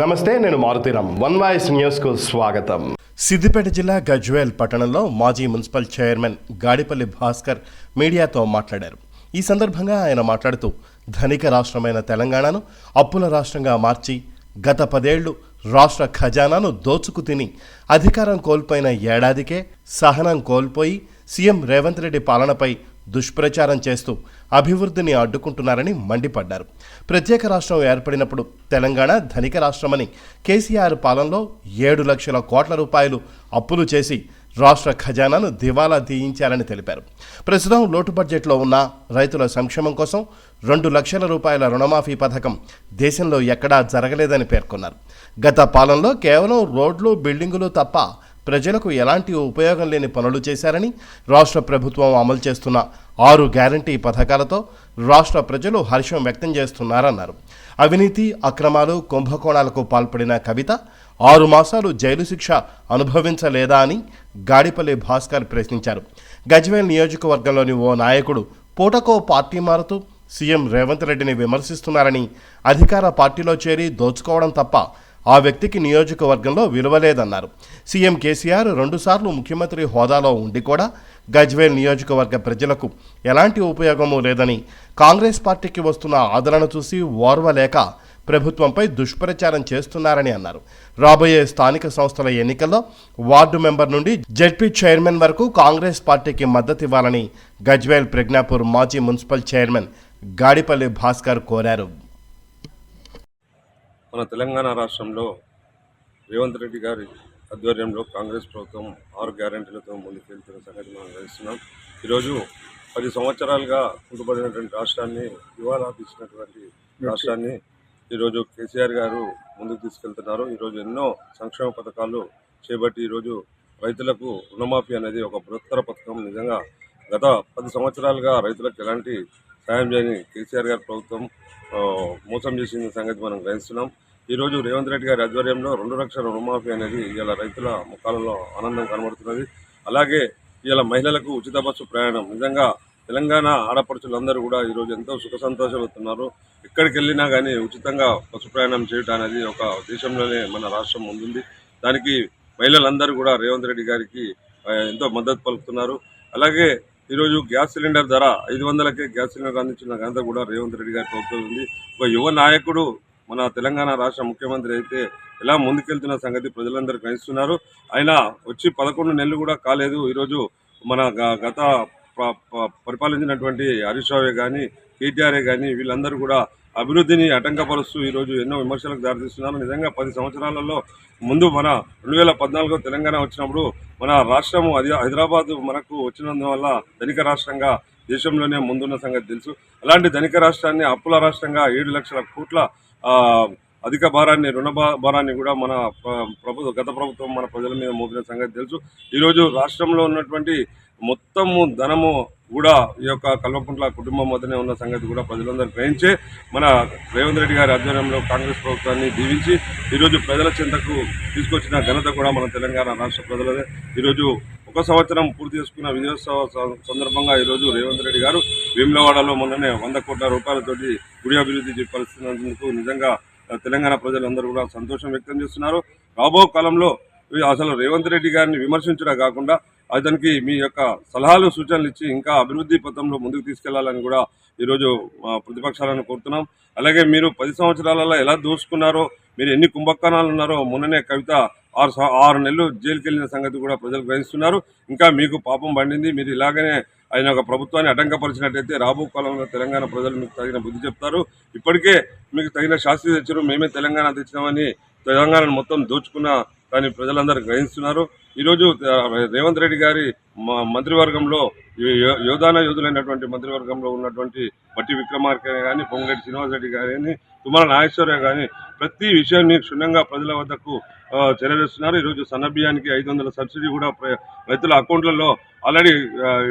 నమస్తే నేను Maruthi Ram one voice న్యూస్కు స్వాగతం. సిద్దిపేట జిల్లా గజ్వేల్ పట్టణంలో మాజీ మున్సిపల్ చైర్మన్ గాడిపల్లి భాస్కర్ మీడియాతో మాట్లాడారు. ఈ సందర్భంగా ఆయన మాట్లాడుతూ ధనిక రాష్ట్రమైన తెలంగాణను అప్పుల రాష్ట్రంగా మార్చి గత పదేళ్ళు రాష్ట్ర ఖజానాను దోచుకు తిని అధికారం కోల్పోయిన ఏడాదికే సహనం కోల్పోయి సీఎం రేవంత్ రెడ్డి పాలనపై దుష్ప్రచారం చేస్తూ అభివృద్ధిని అడ్డుకుంటున్నారని మండిపడ్డారు. ప్రత్యేక రాష్ట్రం ఏర్పడినప్పుడు తెలంగాణ ధనిక రాష్ట్రమని కేసీఆర్ పాలనలో ఏడు లక్షల కోట్ల రూపాయలు అప్పులు చేసి రాష్ట్ర ఖజానాను దివాలా తీయించారని తెలిపారు. ప్రస్తుతం లోటు బడ్జెట్లో ఉన్న రైతుల సంక్షేమం కోసం రెండు లక్షల రూపాయల రుణమాఫీ పథకం దేశంలో ఎక్కడా జరగలేదని పేర్కొన్నారు. గత పాలనలో కేవలం రోడ్లు బిల్డింగులు తప్ప ప్రజలకు ఎలాంటి ఉపయోగం లేని పనులు చేశారని రాష్ట్ర ప్రభుత్వం అమలు చేస్తున్న ఆరు గ్యారంటీ పథకాలతో రాష్ట్ర ప్రజలు హర్షం వ్యక్తం చేస్తున్నారన్నారు. అవినీతి అక్రమాలు కుంభకోణాలకు పాల్పడిన కవిత ఆరు మాసాలు జైలు శిక్ష అనుభవించలేదా అని గాడిపల్లి భాస్కర్ ప్రశ్నించారు. గజ్వేల్ నియోజకవర్గంలోని ఓ నాయకుడు పూటకో పార్టీ మారుతూ సీఎం రేవంత్ రెడ్డిని విమర్శిస్తున్నారని అధికార పార్టీలో చేరి దోచుకోవడం తప్ప ఆ వ్యక్తికి నియోజకవర్గంలో విలువలేదన్నారు సీఎం కేసీఆర్ రెండుసార్లు ముఖ్యమంత్రి హోదాలో ఉండి కూడా గజ్వేల్ నియోజకవర్గ ప్రజలకు ఎలాంటి ఉపయోగమూ లేదని కాంగ్రెస్ పార్టీకి వస్తున్న ఆదరణ చూసి ఓర్వలేక ప్రభుత్వంపై దుష్ప్రచారం చేస్తున్నారని అన్నారు. రాబోయే స్థానిక సంస్థల ఎన్నికల్లో వార్డు మెంబర్ నుండి జెడ్పీ చైర్మన్ వరకు కాంగ్రెస్ పార్టీకి మద్దతు ఇవ్వాలని గజ్వేల్ ప్రజ్ఞాపూర్ మాజీ మున్సిపల్ చైర్మన్ గాడిపల్లి భాస్కర్ కోరారు. మన తెలంగాణ రాష్ట్రంలో రేవంత్ రెడ్డి గారి ఆధ్వర్యంలో కాంగ్రెస్ ప్రభుత్వం ఆరు గ్యారెంటీలతో ముందుకెళ్తున్న సంగతి మనం గ్రహిస్తున్నాం ఈరోజు పది సంవత్సరాలుగా కుంటుపడినటువంటి రాష్ట్రాన్ని దివాలా తీసినటువంటి రాష్ట్రాన్ని ఈరోజు కేసీఆర్ గారు ముందుకు తీసుకెళ్తున్నారు. ఈరోజు ఎన్నో సంక్షేమ పథకాలు చేపట్టి ఈరోజు రైతులకు రుణమాఫీ అనేది ఒక బృహత్తర పథకం. నిజంగా గత పది సంవత్సరాలుగా రైతులకు ఎలాంటి సాయం చేయని కేసీఆర్ గారి ప్రభుత్వం మోసం చేసిన సంగతి మనం గ్రహిస్తున్నాం. ఈరోజు రేవంత్ రెడ్డి గారి ఆధ్వర్యంలో రెండు లక్షల రుణమాఫీ అనేది ఇవాళ రైతుల ముఖాలలో ఆనందం కనబడుతున్నది. అలాగే ఇవాళ మహిళలకు ఉచిత బస్సు ప్రయాణం. నిజంగా తెలంగాణ ఆడపడుచులందరూ కూడా ఈరోజు ఎంతో సుఖ సంతోషపడుతున్నారు ఎక్కడికి వెళ్ళినా కానీ ఉచితంగా బస్సు ప్రయాణం చేయడం అనేది ఒక దేశంలోనే మన రాష్ట్రం ముందుంది. దానికి మహిళలందరూ కూడా రేవంత్ రెడ్డి గారికి ఎంతో మద్దతు పలుకుతున్నారు. అలాగే ఈరోజు గ్యాస్ సిలిండర్ ధర ఐదు వందలకే గ్యాస్ సిలిండర్ అందించిన ఘనత కూడా రేవంత్ రెడ్డి గారి ప్రభుత్వం ఉంది. ఒక యువ నాయకుడు మన తెలంగాణ రాష్ట్ర ముఖ్యమంత్రి అయితే ఎలా ముందుకెళ్తున్న సంగతి ప్రజలందరూ గ్రహిస్తున్నారు. ఆయన వచ్చి పదకొండు నెలలు కూడా కాలేదు. ఈరోజు మన గత పరిపాలించినటువంటి హరీష్ రావే కానీ కేటీఆర్ఏ కానీ వీళ్ళందరూ కూడా అభివృద్ధిని ఆటంకపరుస్తూ ఈరోజు ఎన్నో విమర్శలకు దారితీస్తున్నారు. నిజంగా పది సంవత్సరాలలో ముందు మన రెండు వేల పద్నాలుగులో తెలంగాణ వచ్చినప్పుడు మన రాష్ట్రము అది హైదరాబాద్ మనకు వచ్చినందువల్ల ధనిక రాష్ట్రంగా దేశంలోనే ముందున్న సంగతి తెలుసు. అలాంటి ధనిక రాష్ట్రాన్ని అప్పుల రాష్ట్రంగా ఏడు లక్షల కోట్ల అధిక భారాన్ని రుణ భా- భారాన్ని కూడా మన ప్రభుత్వ గత ప్రభుత్వం మన ప్రజల మీద మోపిన సంగతి తెలుసు. ఈరోజు రాష్ట్రంలో ఉన్నటువంటి మొత్తము ధనము కూడా ఈ యొక్క కల్వకుంట్ల కుటుంబం వద్దనే ఉన్న సంగతి కూడా ప్రజలందరూ గ్రహించి మన రేవంత్ రెడ్డి గారి ఆధ్వర్యంలో కాంగ్రెస్ ప్రభుత్వాన్ని దీవించి ఈరోజు ప్రజల చింతకు తీసుకొచ్చిన ఘనత కూడా మన తెలంగాణ రాష్ట్ర ప్రజలదే. ఈరోజు ఒక సంవత్సరం పూర్తి చేసుకున్న విజయోత్సవ సందర్భంగా ఈరోజు రేవంత్ రెడ్డి గారు వేములవాడలో మొన్ననే వంద కోట్ల రూపాయలతోటి గుడి అభివృద్ధి చేపలుస్తున్నందుకు నిజంగా తెలంగాణ ప్రజలందరూ కూడా సంతోషం వ్యక్తం చేస్తున్నారు. రాబో కాలంలో ఈ అసలు రేవంత్ రెడ్డి గారిని విమర్శించడం కాకుండా అతనికి మీ యొక్క సలహాలు సూచనలు ఇచ్చి ఇంకా అభివృద్ధి పథంలో ముందుకు తీసుకెళ్ళాలని కూడా ఈరోజు ప్రతిపక్షాలను కోరుతున్నాం. అలాగే మీరు పది సంవత్సరాలలో ఎలా దోసుకున్నారో మీరు ఎన్ని కుంభకోణాలు ఉన్నారో మొన్ననే కవిత ఆరు ఆరు నెలలు జైలుకి వెళ్ళిన సంగతి కూడా ప్రజలు గ్రహిస్తున్నారు. ఇంకా మీకు పాపం పండింది. మీరు ఇలాగనే ఆయన ఒక ప్రభుత్వాన్ని అడ్డంకపరిచినట్టయితే రాబో కాలంలో తెలంగాణ ప్రజలు మీకు తగిన బుద్ధి చెప్తారు. ఇప్పటికే మీకు తగిన శాస్త్రి తెచ్చారు. మేమే తెలంగాణ తెచ్చినామని తెలంగాణను మొత్తం దోచుకున్న దాన్ని ప్రజలందరూ గ్రహిస్తున్నారు. ఈరోజు రేవంత్ రెడ్డి గారి మ- మంత్రివర్గంలో యోధాన యోధులైనటువంటి మంత్రివర్గంలో ఉన్నటువంటి మట్టి విక్రమార్క కానీ పొంగరెడ్డి శ్రీనివాసరెడ్డి గారి తుమ్మల నాగేశ్వరరావు కానీ ప్రతి విషయాన్ని క్షుణ్ణంగా ప్రజల వద్దకు చేరవేస్తున్నారు. ఈరోజు సన్నబియ్యానికి ఐదు వందల సబ్సిడీ కూడా రైతుల అకౌంట్లలో ఆల్రెడీ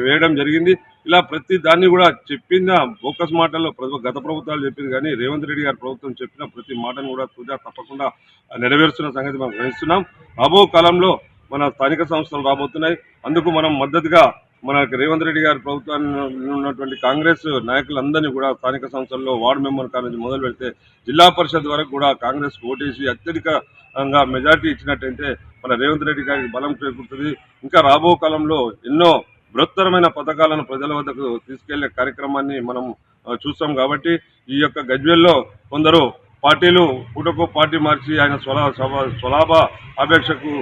వేయడం జరిగింది. ఇలా ప్రతి దాన్ని కూడా చెప్పిన బోకస్ మాటల్లో గత ప్రభుత్వాలు చెప్పింది కానీ రేవంత్ రెడ్డి గారి ప్రభుత్వం చెప్పిన ప్రతి మాటను కూడా తుజా తప్పకుండా నెరవేరుస్తున్న సంగతి మనం గ్రహిస్తున్నాం. రాబో కాలంలో మన స్థానిక సంస్థలు రాబోతున్నాయి. అందుకు మనం మద్దతుగా మన రేవంత్ రెడ్డి గారి ప్రభుత్వాన్ని ఉన్నటువంటి కాంగ్రెస్ నాయకులందరినీ కూడా స్థానిక సంస్థల్లో వార్డు మెంబర్ కాలేజ్ మొదలు పెడితే జిల్లా పరిషత్ వరకు కూడా కాంగ్రెస్ ఓటేసి అత్యధికంగా మెజార్టీ ఇచ్చినట్టయితే మన రేవంత్ రెడ్డి గారికి బలం చేకూరుతుంది. ఇంకా రాబో కాలంలో ఎన్నో బృహత్తరమైన పథకాలను ప్రజల వద్దకు తీసుకెళ్ళే కార్యక్రమాన్ని మనం చూస్తాం కాబట్టి ఈ యొక్క గజ్వేల్లో కొందరు పార్టీలు పుటకు పార్టీ మార్చి ఆయన స్వలా సభ స్వలాభ అపేక్షకు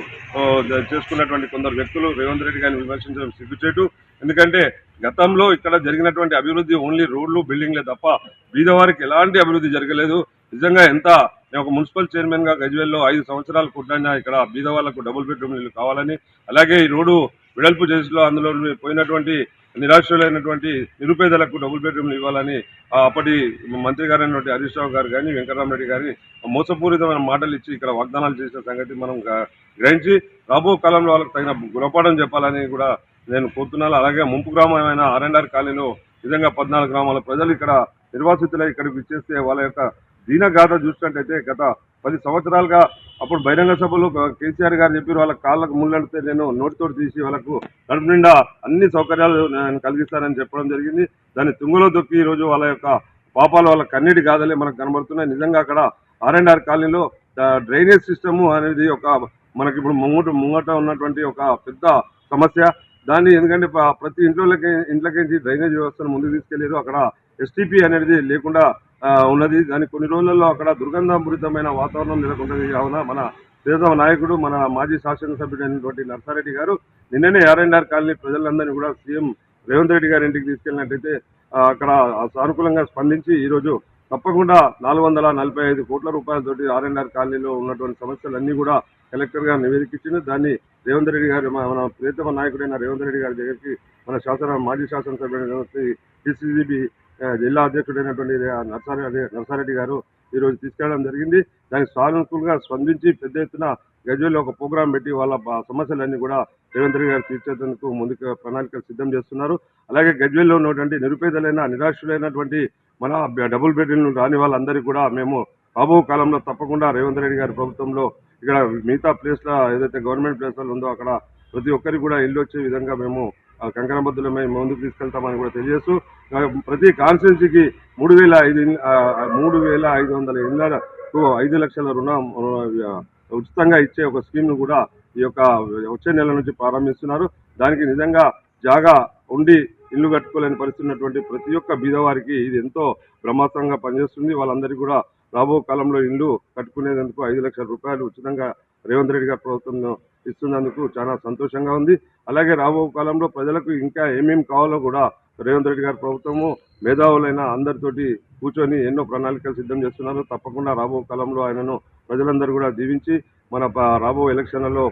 చేసుకున్నటువంటి కొందరు వ్యక్తులు రేవంత్ రెడ్డి గారిని విమర్శించడం సిగ్గుచేటు. ఎందుకంటే గతంలో ఇక్కడ జరిగినటువంటి అభివృద్ధి ఓన్లీ రోడ్లు బిల్డింగ్లే తప్ప బీదవారికి ఎలాంటి అభివృద్ధి జరగలేదు. నిజంగా ఎంత నేను ఒక మున్సిపల్ చైర్మన్గా గజ్వేల్లో ఐదు సంవత్సరాలు కొట్టినా ఇక్కడ బీదవాళ్ళకు డబుల్ బెడ్రూమ్ ఇల్లు కావాలని. అలాగే ఈ రోడ్డు వెడల్పు చేసిలో అందులో పోయినటువంటి నిరాశ్రులైనటువంటి నిరుపేదలకు డబుల్ బెడ్రూమ్లు ఇవ్వాలని అప్పటి మంత్రి గారైనటువంటి హరీష్ రావు గారు కానీ వెంకటరామరెడ్డి గారి మోసపూరితమైన మాటలు ఇచ్చి ఇక్కడ వాగ్దానాలు చేసిన సంగతి మనం గ- గ్రహించి రాబో కాలంలో వాళ్ళకి తగిన గుణపాఠం చెప్పాలని కూడా నేను కోరుతున్నాను. అలాగే ముంపు గ్రామమైన ఆర్ఎన్ఆర్ కాలనీలో నిజంగా పద్నాలుగు గ్రామాల ప్రజలు ఇక్కడ నిర్వాసితులై ఇక్కడికి ఇచ్చేస్తే వాళ్ళ యొక్క దీనగాథ చూసినట్టయితే గత పది సంవత్సరాలుగా అప్పుడు బహిరంగ సభలు కేసీఆర్ గారు చెప్పారు వాళ్ళ కాళ్ళకు ముళ్ళడితే నేను నోటితోటి తీసి వాళ్ళకు కడుపు నిండా అన్ని సౌకర్యాలు నేను కలిగిస్తానని చెప్పడం జరిగింది. దాన్ని తుంగలో దొక్కి ఈరోజు వాళ్ళ యొక్క పాపాలు వాళ్ళ కన్నీటి గాథలే మనకు కనబడుతున్నాయి. నిజంగా అక్కడ ఆర్ అండ్ ఆర్ కాలనీలో డ్రైనేజ్ సిస్టమ్ అనేది ఒక మనకి ఇప్పుడు ముంగట ముంగట ఉన్నటువంటి ఒక పెద్ద సమస్య. దాన్ని ఎందుకంటే ప్రతి ఇంట్లోకి ఇంట్లోకి డ్రైనేజ్ వ్యవస్థను ముందుకు తీసుకెళ్ళారు. అక్కడ ఎస్టీపీ అనేది లేకుండా ఉన్నది. దాని కొన్ని రోజులలో అక్కడ దుర్గంధామృతమైన వాతావరణం నెలకొంటది. కావున మన ప్రియతమ నాయకుడు మన మాజీ శాసనసభ్యుడు అయినటువంటి నర్సారెడ్డి గారు నిన్ననే ఆర్ఎన్ఆర్ కాలనీ ప్రజలందరినీ కూడా సీఎం రేవంత్ రెడ్డి గారి ఇంటికి తీసుకెళ్ళినట్టయితే అక్కడ సానుకూలంగా స్పందించి ఈరోజు తప్పకుండా నాలుగు వందల నలభై ఐదు కోట్ల రూపాయలతోటి ఆర్ఎన్ఆర్ కాలనీలో ఉన్నటువంటి సమస్యలన్నీ కూడా కలెక్టర్ గారు నివేదికిచ్చింది దాన్ని రేవంత్ రెడ్డి గారు మన మన ప్రియతమ నాయకుడైన రేవంత్ రెడ్డి గారి దగ్గరికి మన శాసన మాజీ శాసనసభ్యుడైనటువంటి టీసీసీబీ జిల్లా అధ్యక్షుడైనటువంటి నర్సారెడ్డి నర్సారెడ్డి గారు ఈరోజు తీసుకెళ్ళడం జరిగింది. దానికి సానుకూలంగా స్పందించి పెద్ద ఎత్తున గజ్వేల్లో ఒక ప్రోగ్రాం పెట్టి వాళ్ళ సమస్యలన్నీ కూడా రేవంత్ రెడ్డి గారు తీర్చేందుకు ముందుకు ప్రణాళికలు సిద్ధం చేస్తున్నారు. అలాగే గజ్వేల్లో ఉన్నటువంటి నిరుపేదలైన నిరాశులైనటువంటి మన డబుల్ బెడ్రూమ్ రాని వాళ్ళందరికీ కూడా మేము రాబో కాలంలో తప్పకుండా రేవంత్ రెడ్డి గారి ప్రభుత్వంలో ఇక్కడ మిగతా ప్లేస్లో ఏదైతే గవర్నమెంట్ ప్లేస్లలో ఉందో అక్కడ ప్రతి ఒక్కరికి కూడా ఇల్లు వచ్చే విధంగా మేము కంకణబద్దులు మేము ముందుకు తీసుకెళ్తామని కూడా తెలియజేస్తూ ప్రతి కాన్స్టిట్యున్సీకి మూడు వేల ఐదు మూడు వేల ఐదు వందల ఇళ్ళకు ఐదు లక్షల రుణం ఉచితంగా ఇచ్చే ఒక స్కీమ్ను కూడా ఈ యొక్క వచ్చే నెల నుంచి ప్రారంభిస్తున్నారు. దానికి నిజంగా జాగా ఉండి ఇల్లు కట్టుకోలేని పరిస్థితి ఉన్నటువంటి ప్రతి ఒక్క బీదవారికి ఇది ఎంతో బ్రహ్మాస్త్రంగా పనిచేస్తుంది. వాళ్ళందరికీ కూడా రాబో కాలంలో ఇల్లు కట్టుకునేందుకు ఐదు లక్షల రూపాయలు ఉచితంగా రేవంత్ రెడ్డి గారి ప్రభుత్వం ఇస్తున్నందుకు చాలా సంతోషంగా ఉంది. అలాగే రాబో కాలంలో ప్రజలకు ఇంకా ఏమేమి కావాలో కూడా రేవంత్ రెడ్డి గారి ప్రభుత్వము మేధావులైన అందరితోటి కూర్చొని ఎన్నో ప్రణాళికలు సిద్ధం చేస్తున్నారు. తప్పకుండా రాబో కాలంలో ఆయనను ప్రజలందరూ కూడా దీవించి మన రాబో ఎలక్షన్లలో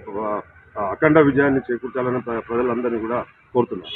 అఖండ విజయాన్ని చేకూర్చాలని ప్ర- ప్రజలందరినీ కూడా కోరుతున్నారు